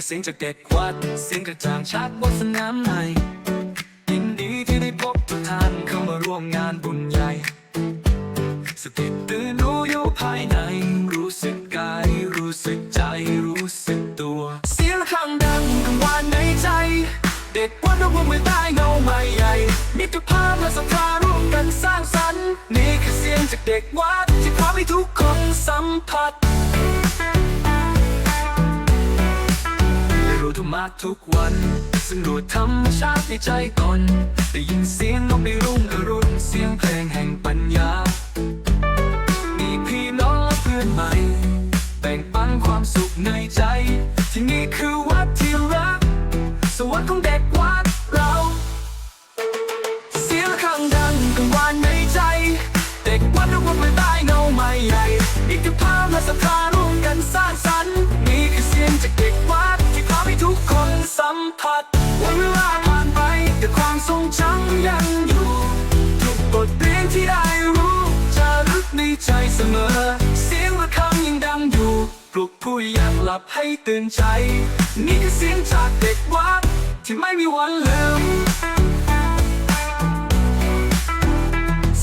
คือเสียงจากเด็กวัด เสียงกระจ่างชัดบนสนามในยินดีที่ได้พบทุกท่านเข้ามาร่วมงานบุญใหญ่สติตื่นรู้อยู่ภายใน รู้สึกกาย รู้สึกใจ รู้สึกตัว เสียงระฆังดังกังวานในใจ เด็กวัดระวมมือใต้เงาไม้ใหญ่มิตรภาพและศรัทธาร่วมกันสร้างสรรค์ นี่คือเสียงจากเด็กวัดที่พร้อมให้ทุกคนสัมผัส รู้ธรรมะทุกวันซึ่งรู้ธรรมชาติในใจตนได้ยินเสียงนกในรุ่งอรุณเสียงเพลงแห่งปัญญา มีพี่น้องเพื่อนใหม่ แบ่งปันความสุขในใจ ที่นี่คือวัดที่รัก สวรรค์ของเด็กวัดเรา เสียงระฆังดังกังวานในใจ เด็กวัดทุกคนไม่ได้เงาไม้ใหญ่อิทธิภาพและศรัทธาร่วมกันสร้าง ผัสวันเวลาผ่านไปแต่ความทรงจำยังอยู่ทุกบทเรียนที่ได้รู้จะลึกในใจเสมอ เสียงระฆังยังดังอยู่ ปลุกผู้อยากหลับให้ตื่นใจ นี่คือเสียงจากเด็กวัดที่ไม่มีวันลืม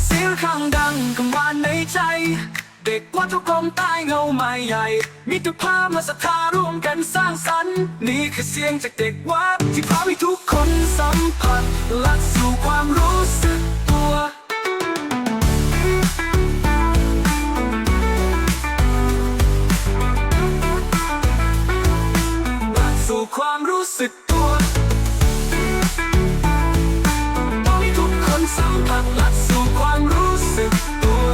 เสียงระฆังดังกังวานในใจเด็กวัดทุกกรมใต้เงาไม้ใหญ่มิตรภาพและศรัทธาร่วมกันสร้างสรรค์ นี่คือเสียงจากเด็กวัดที่พาให้ทุกคนสัมผัสลักสู่ความรู้สึกตัวลักสู่ความรู้สึกตัวต้องให้ทุกคนสัมผัสลักสู่ความรู้สึกตัว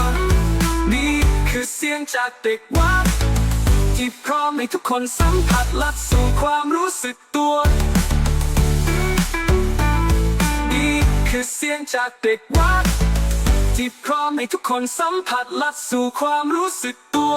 นี่คือเสียงจากเด็กวัด ให้ทุกคนสัมผัสลัดสู่ความรู้สึกตัว นี่คือเสียงจากเด็กวัดที่พร้อมให้ทุกคนสัมผัสลัดสู่ความรู้สึกตัว